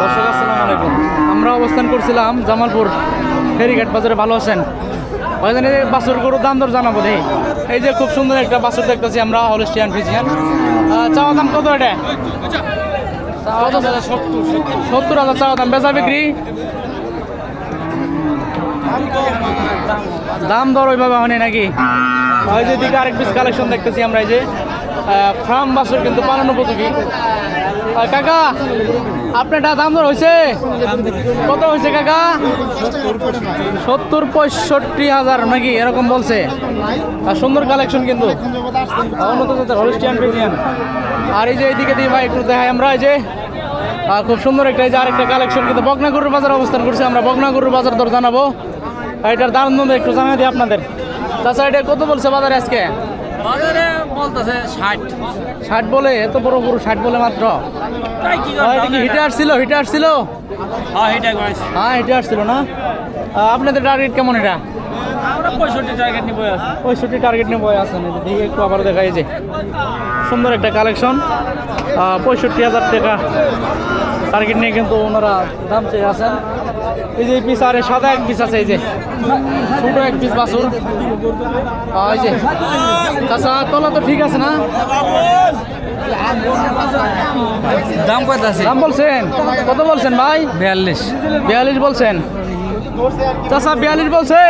দর্শক আলাইকুম। আমরা অবস্থান করছিলাম জামালপুর ফেরিঘাট বাজারে। ভালো আছেন? ওইখানে বাছুর গরুর দাম দর জানাব দেই এই যে খুব সুন্দর একটা বাছুর দেখতেছি আমরা হলিস্টিয়ান ফিজিয়ান চাওয়া দাম কত এটা? সত্তর হাজার চাওয়া দাম। বেচা বিক্রি? দাম দর ওইভাবে হয়নি নাকি? ওই যে দিকে আরেক পিস কালেকশন দেখতেছি আমরা, এই যে। ফার্ম বাছুর কিন্তু পালন উপযোগী। আর কাকা দাম দর হয়েছে কত হয়েছে কাকা? সত্তর পঁয়ষট্টি হাজার নাকি, এরকম বলছে। আর সুন্দর কালেকশন কিন্তু। আর এই যে এইদিকে দিয়ে ভাই একটু দেখাই আমরা, এই যে খুব সুন্দর একটা এই যে আরেকটা কালেকশন কিন্তু বগনাগুরুর বাজার অবস্থান করছে। আমরা বগনাগুরুর বাজার দর জানাব। এটার দাম একটু জানাই দিই আপনাদের। তাছাড়া এটা কত বলছে বাজারে আজকে? বাজারে বলতেছে বলে এত বড় বড় ষাট বলে মাত্র? তাই কি আহ, এটা কি হিটে আসছিল হিটে আসছিল? হ্যাঁ হিটার হ্যাঁ আসছিল না? আপনাদের টার্গেট কেমন এটা? পঁয়ষট্টি টার্গেট নিয়ে বয় আছেন দেখি একটু আবার দেখাই যে। সুন্দর একটা কালেকশন পঁয়ষট্টি হাজার টাকা টার্গেট নিয়ে কিন্তু ওনারা দাম চেয়ে আছেন। এই যে পিস আর সাদা এক পিস আছে এই যে। ছোটো এক পিস বাসুর এই যে। চাষা তলা তো ঠিক আছে না? দাম কত আছে? দাম বলছেন? কত বলছেন ভাই? বিয়াল্লিশ। বিয়াল্লিশ বলছেন। চাষা বিয়াল্লিশ বলছে?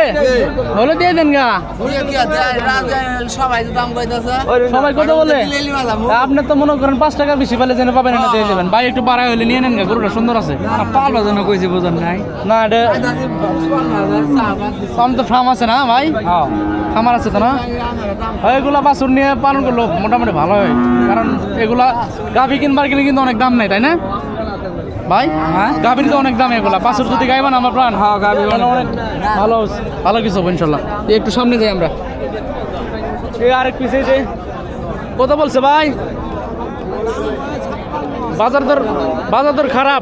হলে দিয়ে দেন গা। সবাই কত বলে? আপনি তো মনে করেন পাঁচ টাকা বেশি পেলে জেনে পাবেন না দিয়ে দেবেন। ভাই একটু বাড়াই হলে নিয়ে নেন গা গরুটা সুন্দর আছে। পালবার জন্য কইছি বোঝান নাই। না এটা তো ফার্ম আছে না ভাই? হ্যাঁ। খামার আছে তো না? হয়, এগুলা বাছুর নিয়ে পালন করল মোটামুটি ভালো হয়। কারণ এগুলা গাভি কিনবার গেলে কিন্তু অনেক দাম নেই তাই না? ভাই হ্যাঁ? গাভির তো অনেক দাম এগুলা। বাছুর যদি গাইবা না আমার প্রাণ। হ্যাঁ, গাভী অনেক ভালো ভালো কিছু হবে ইনশাল্লাহ। একটু সামনে যাই আমরা। এই আরেক পিছে যে। কত বলছে ভাই। বাজার দর বাজার দর খারাপ।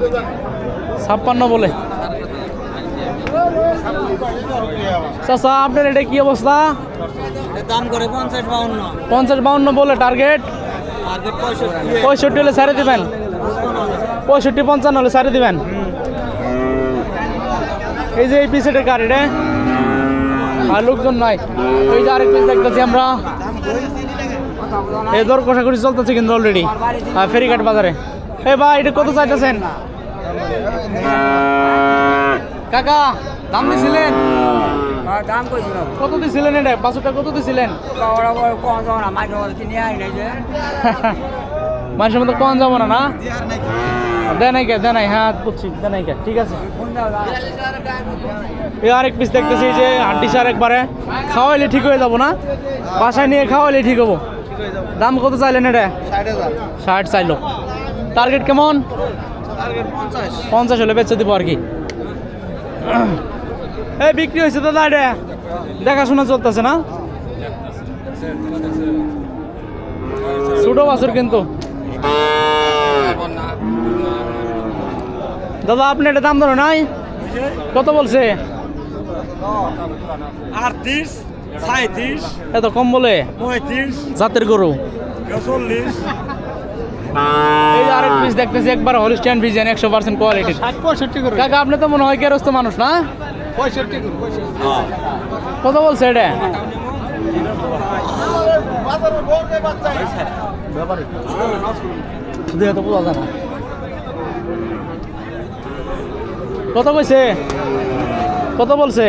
ছাপ্পান্ন বলে। চাচা আপনার এটা কি অবস্থা? দাম করে পঞ্চাশ বাউন্ন। পঞ্চাশ বাউন্ন বলে টার্গেট। পঁয়ষট্টি হলে ছাড়ে দিবেন। পঁয়ষট্টি পঞ্চান্ন হলে ছাড়ে দিবেন। এই যে এই পিসেটের গাড়ি রে। আর লোকজন নাই। ওই যে আরেক পিস দেখতেছি আমরা। এই দর কষাকষি চলতেছে কিন্তু অলরেডি ফেরিঘাট বাজারে। এ ভাই এটা কত চাইতেছেন? কাকা দাম দিছিলেন? দাম কইছিলাম কত দিছিলেন এটা? পাঁচশোটা কত দিছিলেন? কম যাব না মাইকে কিনে আই নাই যে। মানুষের মতো কম যাব না না? হ্যাঁ ঠিক আছে। এই আরেক যে একবারে। ঠিক হয়ে না? নিয়ে ঠিক দাম কত চাইলেন ষাট চাইলো। টার্গেট কেমন? পঞ্চাশ হলে বেচে দিব আর কি। এই বিক্রি হয়েছে দাদা এটা। দেখাশোনা চলতেছে না? ছোট বাছুর কিন্তু। দাদা আপনি এটা দাম ধরো নাই? কত বলছে? আটত্রিশ সাঁত্রিশ এত কম বলে? পঁয়ত্রিশ জাতের গরু। চল্লিশ। এই যে আরেক পিস দেখতেছি একবার হলিস্টিয়ান ভিজেন একশো পার্সেন্ট কোয়ালিটির পঁয়ষট্টি করে কাকা আপনি তো মনে হয় কেরস্ত মানুষ না? পঁয়ষট্টি কত বলছে এটা? দুই হাতে বোঝা যায় না। কত কইছে? কত বলছে?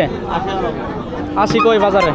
আশি কই বাজারে?